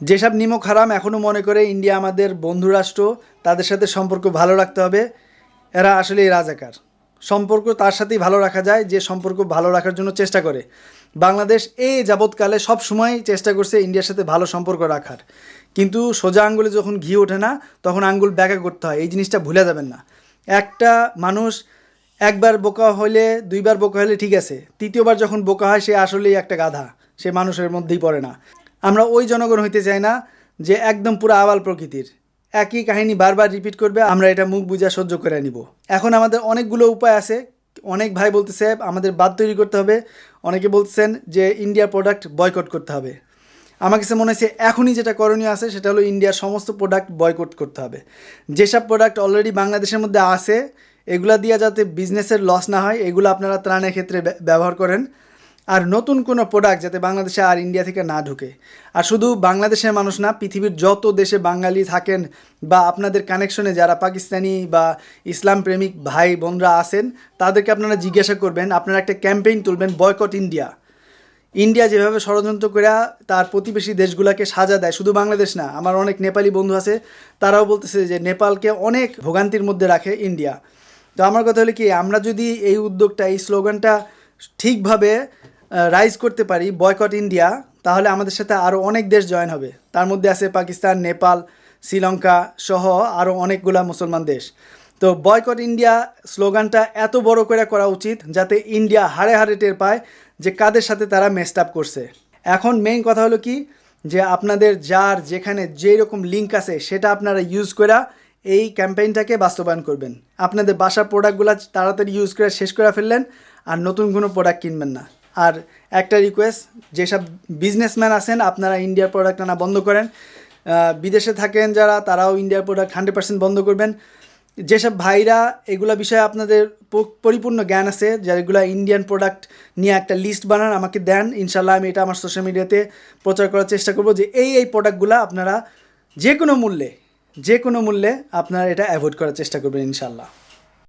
যেসব নিমক হারাম এখনও মনে করে ইন্ডিয়া আমাদের বন্ধু রাষ্ট্র, তাদের সাথে সম্পর্ক ভালো রাখতে হবে। এরা আসলেই রাজাকার। সম্পর্ক তার সাথেই ভালো রাখা যায়, যে সম্পর্ক ভালো রাখার জন্য চেষ্টা করে। বাংলাদেশ এই যাবৎকালে সব সময় চেষ্টা করছে ইন্ডিয়ার সাথে ভালো সম্পর্ক রাখার। কিন্তু সোজা আঙ্গুলে যখন ঘি ওঠে না, তখন আঙ্গুল ব্যাকা করতে হয়। এই জিনিসটা ভুলে যাবেন না। একটা মানুষ একবার বোকা হলে দুইবার বোকা হলে ঠিক আছে। তৃতীয়বার যখন বোকা হয়, সে আসলেই একটা গাধা। সে মানুষের মধ্যেই পড়ে না। আমরা ওই জনগণ হইতে চাই না যে একদম পুরো আবাল প্রকৃতির। একই কাহিনী বারবার রিপিট করবে, আমরা এটা মুখ বুঝা সহ্য করে নিব। এখন আমাদের অনেকগুলো উপায় আছে। অনেক ভাই বলতেছে, আমাদের বাদ তৈরি করতে হবে। অনেকে বলতেছেন যে ইন্ডিয়া প্রোডাক্ট বয়কট করতে হবে। আমার কাছে মনে হচ্ছে এখনই যেটা করণীয় আছে, সেটা হলো ইন্ডিয়ার সমস্ত প্রোডাক্ট বয়কট করতে হবে। যেসব প্রোডাক্ট অলরেডি বাংলাদেশের মধ্যে আছে, এগুলা দিয়ে যাতে বিজনেসের লস না হয়, এগুলো আপনারা ত্রাণের ক্ষেত্রে ব্যবহার করেন। আর নতুন কোনো প্রোডাক্ট যাতে বাংলাদেশে আর ইন্ডিয়া থেকে না ঢুকে। আর শুধু বাংলাদেশের মানুষ না, পৃথিবীর যত দেশে বাঙালি থাকেন বা আপনাদের কানেকশনে যারা পাকিস্তানি বা ইসলাম প্রেমিক ভাই বোনরা আছেন, তাদেরকে আপনারা জিজ্ঞাসা করবেন, আপনারা একটা ক্যাম্পেইন তুলবেন বয়কট ইন্ডিয়া ইন্ডিয়া যেভাবে ষড়যন্ত্র করে তার প্রতিবেশী দেশগুলোকে সাজা দেয়, শুধু বাংলাদেশ না, আমার অনেক নেপালি বন্ধু আছে, তারাও বলতেছে যে নেপালকে অনেক ভোগান্তির মধ্যে রাখে ইন্ডিয়া তো আমার কথা হলো কি, আমরা যদি এই উদ্যোগটা, এই স্লোগানটা ঠিকভাবে রাইজ করতে পারি বয়কট ইন্ডিয়া তাহলে আমাদের সাথে আরও অনেক দেশ জয়েন হবে। তার মধ্যে আছে পাকিস্তান, নেপাল, শ্রীলঙ্কা সহ আরও অনেকগুলা মুসলমান দেশ। তো বয়কট ইন্ডিয়া স্লোগানটা এত বড় করে করা উচিত যাতে ইন্ডিয়া হারে হাড়ে টের পায় যে কাদের সাথে তারা মেস্ট আপ করছে। এখন মেইন কথা হলো কি? যে আপনাদের যার যেখানে যেই রকম লিঙ্ক আছে, সেটা আপনারা ইউজ করে এই ক্যাম্পেইনটাকে বাস্তবায়ন করবেন। আপনাদের বাসার প্রোডাক্টগুলো তাড়াতাড়ি ইউজ করে শেষ করে ফেললেন, আর নতুন কোনো প্রোডাক্ট কিনবেন না। আর একটা রিকোয়েস্ট যেসব বিজনেসম্যান আছেন, আপনারা ইন্ডিয়ার প্রোডাক্ট আনা বন্ধ করেন। বিদেশে থাকেন যারা, তারাও ইন্ডিয়ার প্রোডাক্ট হান্ড্রেড পার্সেন্ট বন্ধ করবেন। যেসব ভাইরা, এগুলো বিষয়ে আপনাদের পরিপূর্ণ জ্ঞান আছে যেগুলো ইন্ডিয়ান প্রোডাক্ট নিয়ে একটা লিস্ট বানান, আমাকে দেন। ইনশাল্লাহ আমি এটা আমার সোশ্যাল মিডিয়াতে প্রচার করার চেষ্টা করব যে এই এই প্রোডাক্টগুলো আপনারা যে কোনো মূল্যে, যে কোনো মূল্যে আপনারা এটা অ্যাভয়েড করার চেষ্টা করবেন ইনশাল্লাহ